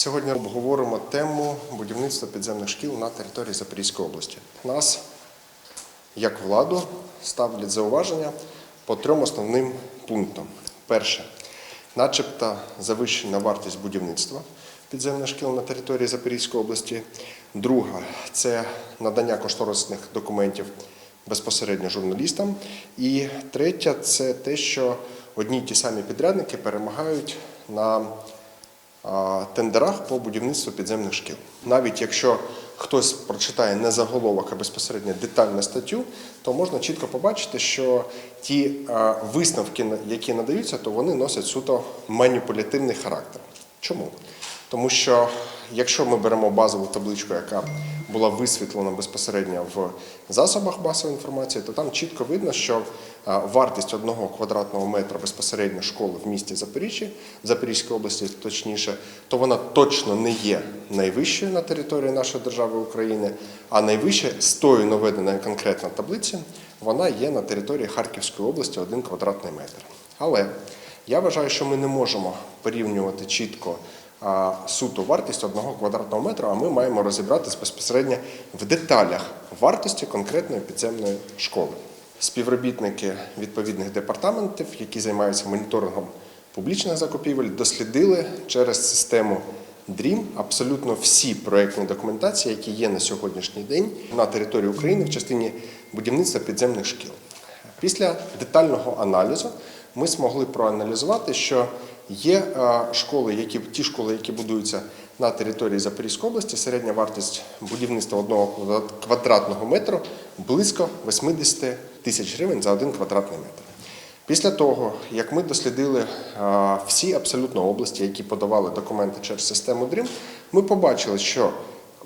Сьогодні обговоримо тему будівництва підземних шкіл на території Запорізької області. Нас, як владу, ставлять зауваження по трьом основним пунктам. Перше, начебто завищена вартість будівництва підземних шкіл на території Запорізької області. Друга це надання кошторисних документів безпосередньо журналістам. І третя це те, що одні й ті самі підрядники перемагають на тендерах по будівництву підземних шкіл. Навіть якщо хтось прочитає не заголовок, а безпосередньо детальну статтю, то можна чітко побачити, що ті висновки, які надаються, то вони носять суто маніпулятивний характер. Чому? Тому що якщо ми беремо базову табличку, яка була висвітлена безпосередньо в засобах масової інформації, то там чітко видно, що вартість одного квадратного метра безпосередньо школи в місті Запоріжжі, в Запорізькій області точніше, то вона точно не є найвищою на території нашої держави України, а найвище з тою наведеною конкретно таблиці, вона є на території Харківської області 1 квадратний метр. Але я вважаю, що ми не можемо порівнювати чітко суто вартість одного квадратного метра, а ми маємо розібратися безпосередньо в деталях вартості конкретної підземної школи. Співробітники відповідних департаментів, які займаються моніторингом публічних закупівель, дослідили через систему DREAM абсолютно всі проектні документації, які є на сьогоднішній день на території України в частині будівництва підземних шкіл. Після детального аналізу ми змогли проаналізувати, що є е, школи, які ті школи, які будуються на території Запорізької області, середня вартість будівництва одного квадратного метру близько 80 тисяч гривень за один квадратний метр. Після того, як ми дослідили всі абсолютно області, які подавали документи через систему DREAM, ми побачили, що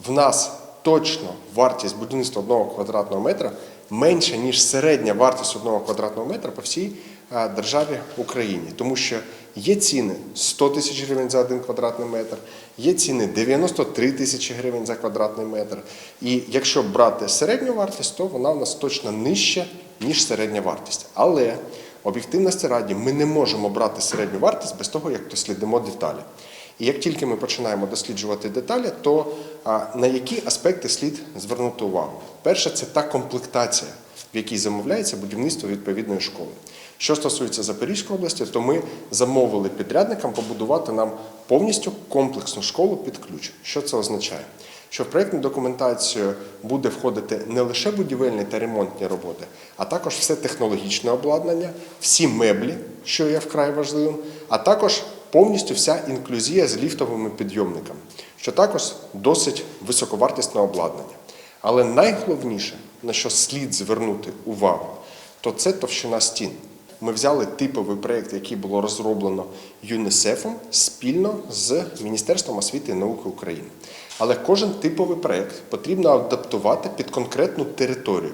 в нас точно вартість будівництва одного квадратного метра менша, ніж середня вартість одного квадратного метра по всій державі Україні. Тому що є ціни 100 тисяч гривень за один квадратний метр, є ціни 93 тисячі гривень за квадратний метр. І якщо брати середню вартість, то вона у нас точно нижча, ніж середня вартість. Але об'єктивності раді ми не можемо брати середню вартість без того, як дослідимо деталі. І як тільки ми починаємо досліджувати деталі, то на які аспекти слід звернути увагу? Перше, це та комплектація, в якій замовляється будівництво відповідної школи. Що стосується Запорізької області, то ми замовили підрядникам побудувати нам повністю комплексну школу під ключ. Що це означає? Що в проєктну документацію буде входити не лише будівельні та ремонтні роботи, а також все технологічне обладнання, всі меблі, що є вкрай важливим, а також повністю вся інклюзія з ліфтовими підйомниками, що також досить високовартісне обладнання. Але найголовніше, на що слід звернути увагу, то це товщина стін. Ми взяли типовий проєкт, який було розроблено ЮНІСЕФом спільно з Міністерством освіти і науки України. Але кожен типовий проєкт потрібно адаптувати під конкретну територію.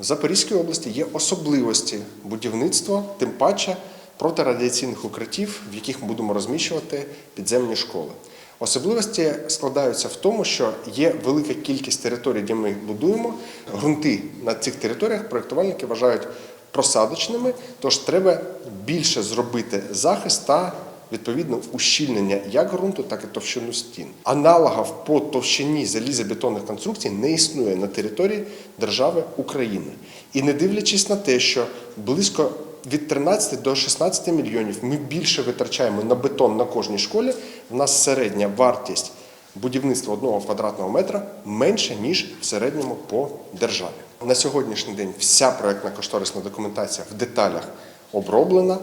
В Запорізькій області є особливості будівництва, тим паче протирадіаційних укриттів, в яких ми будемо розміщувати підземні школи. Особливості складаються в тому, що є велика кількість територій, де ми їх будуємо. Ґрунти на цих територіях проєктувальники вважають просадочними, тож треба більше зробити захист та відповідно ущільнення як ґрунту, так і товщину стін. Аналогів по товщині залізобетонних конструкцій не існує на території держави України. І не дивлячись на те, що близько від 13 до 16 мільйонів ми більше витрачаємо на бетон на кожній школі. У нас середня вартість будівництва одного квадратного метра менше, ніж в середньому по державі. На сьогоднішній день вся проєктна кошторисна документація в деталях оброблена,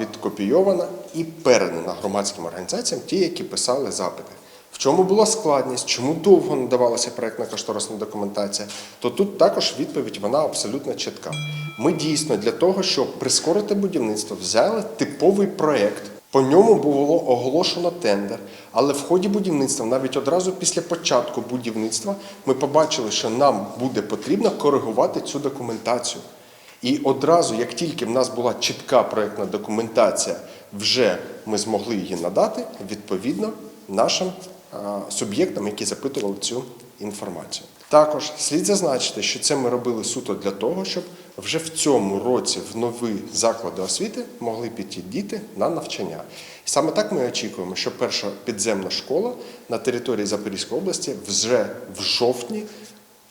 відкопійована і передана громадським організаціям, ті, які писали запити. В чому була складність, чому довго надавалася проєктна кошторисна документація, то тут також відповідь вона абсолютно чітка. Ми дійсно для того, щоб прискорити будівництво, взяли типовий проєкт. По ньому було оголошено тендер, але в ході будівництва, навіть одразу після початку будівництва, ми побачили, що нам буде потрібно коригувати цю документацію. І одразу, як тільки в нас була чітка проєктна документація, вже ми змогли її надати відповідно нашим суб'єктам, які запитували цю інформацію. Також слід зазначити, що це ми робили суто для того, щоб вже в цьому році в нові заклади освіти могли піти діти на навчання. І саме так ми очікуємо, що перша підземна школа на території Запорізької області вже в жовтні,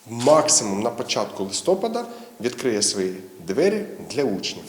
максимум на початку листопада, відкриє свої двері для учнів.